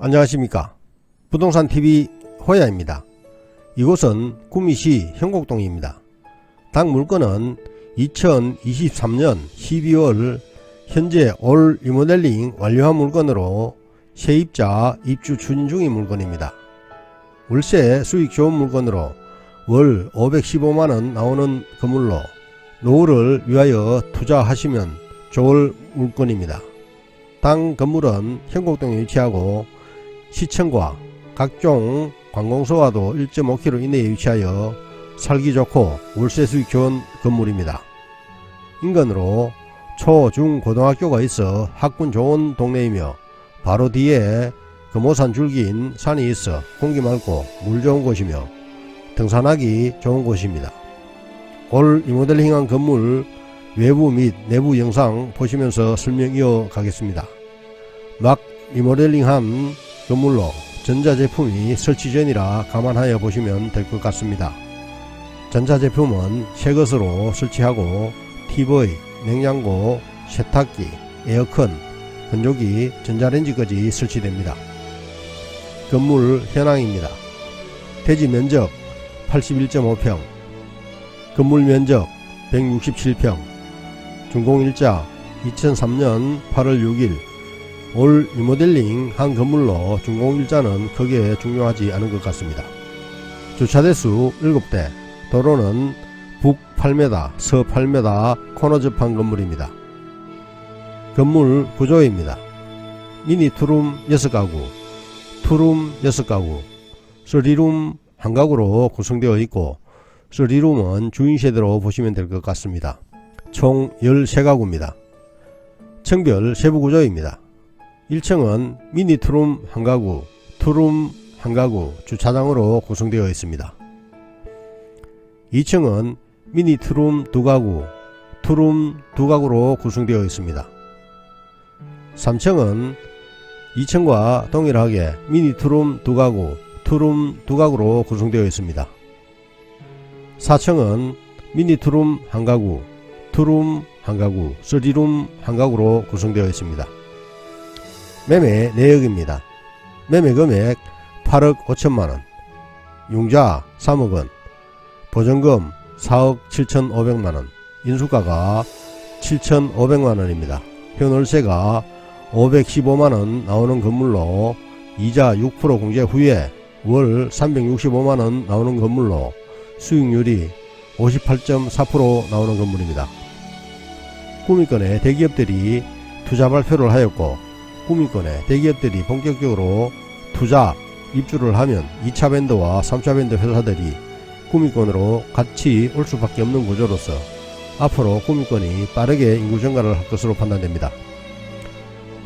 안녕하십니까. 부동산TV 호야입니다. 이곳은 구미시 형곡동입니다. 당 물건은 2023년 12월 현재 올 리모델링 완료한 물건으로 세입자 입주 추진 중인 물건입니다. 월세 수익 좋은 물건으로 월 515만원 나오는 건물로 노후를 위하여 투자하시면 좋을 물건입니다. 당 건물은 형곡동에 위치하고 시청과 각종 관공서와도 1.5km 이내에 위치하여 살기 좋고 월세 수익 좋은 건물입니다. 인근으로 초, 중, 고등학교가 있어 학군 좋은 동네이며 바로 뒤에 금오산 줄기인 산이 있어 공기 맑고 물 좋은 곳이며 등산하기 좋은 곳입니다. 올 리모델링한 건물 외부 및 내부 영상 보시면서 설명 이어가겠습니다. 막 리모델링한 건물로 전자제품이 설치 전이라 감안하여 보시면 될 것 같습니다. 전자제품은 새 것으로 설치하고 TV, 냉장고, 세탁기, 에어컨, 건조기, 전자레인지까지 설치됩니다. 건물 현황입니다. 대지 면적 81.5평, 건물 면적 167평, 준공일자 2003년 8월 6일 올 리모델링 한 건물로 준공 일자는 크게 중요하지 않은 것 같습니다. 주차대수 7대, 도로는 북 8m, 서 8m 코너 접한 건물입니다. 건물 구조입니다. 미니 투룸 6가구, 투룸 6가구, 3룸 한 가구로 구성되어 있고 3룸은 주인세대로 보시면 될 것 같습니다. 총 13가구입니다. 층별 세부 구조입니다. 1층은 미니 투룸 한 가구, 투룸 한 가구, 주차장으로 구성되어 있습니다. 2층은 미니 투룸 두 가구, 투룸 두 가구로 구성되어 있습니다. 3층은 2층과 동일하게 미니 투룸 두 가구, 투룸 두 가구로 구성되어 있습니다. 4층은 미니 투룸 한 가구, 투룸 한 가구, 3룸 한 가구로 구성되어 있습니다. 매매 내역입니다. 매매 금액 8억 5천만원, 융자 3억원, 보전금 4억 7천5백만원, 인수가가 7천5백만원입니다. 현월세가 515만원 나오는 건물로 이자 6% 공제 후에 월 365만원 나오는 건물로 수익률이 58.4% 나오는 건물입니다. 구미권의 대기업들이 투자 발표를 하였고 구미권의 대기업들이 본격적으로 투자 입주를 하면 2차 밴드와 3차 밴드 회사들이 구미권으로 같이 올 수밖에 없는 구조로서 앞으로 구미권이 빠르게 인구 증가를 할 것으로 판단됩니다.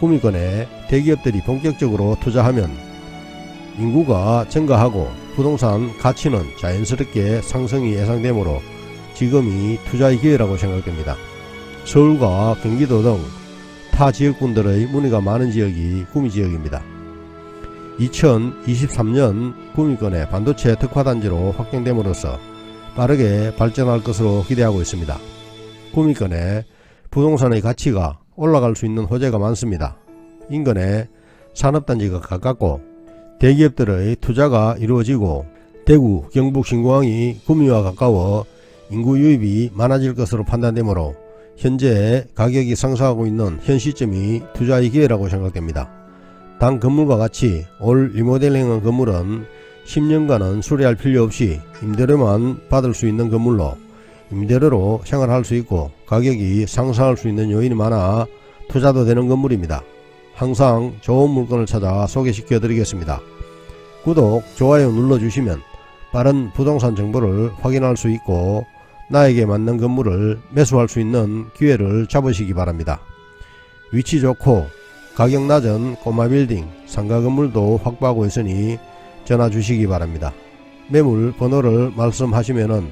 구미권에 대기업들이 본격적으로 투자하면 인구가 증가하고 부동산 가치는 자연스럽게 상승이 예상되므로 지금이 투자의 기회라고 생각됩니다. 서울과 경기도 등 타 지역군들의 문의가 많은 지역이 구미 지역입니다. 2023년 구미권의 반도체 특화단지로 확정됨으로써 빠르게 발전할 것으로 기대하고 있습니다. 구미권의 부동산의 가치가 올라갈 수 있는 호재가 많습니다. 인근에 산업단지가 가깝고 대기업들의 투자가 이루어지고 대구, 경북, 신공항이 구미와 가까워 인구 유입이 많아질 것으로 판단되므로 현재 가격이 상승하고 있는 현 시점이 투자의 기회라고 생각됩니다. 당 건물과 같이 올 리모델링한 건물은 10년간은 수리할 필요 없이 임대료만 받을 수 있는 건물로 임대료로 생활할 수 있고 가격이 상승할 수 있는 요인이 많아 투자도 되는 건물입니다. 항상 좋은 물건을 찾아 소개시켜 드리겠습니다. 구독, 좋아요 눌러주시면 빠른 부동산 정보를 확인할 수 있고 나에게 맞는 건물을 매수할 수 있는 기회를 잡으시기 바랍니다. 위치 좋고 가격 낮은 꼬마 빌딩, 상가 건물도 확보하고 있으니 전화 주시기 바랍니다. 매물 번호를 말씀하시면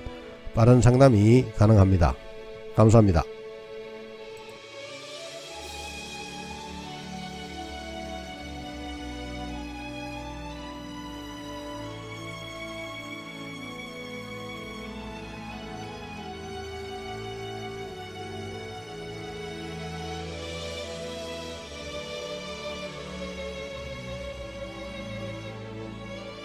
빠른 상담이 가능합니다. 감사합니다.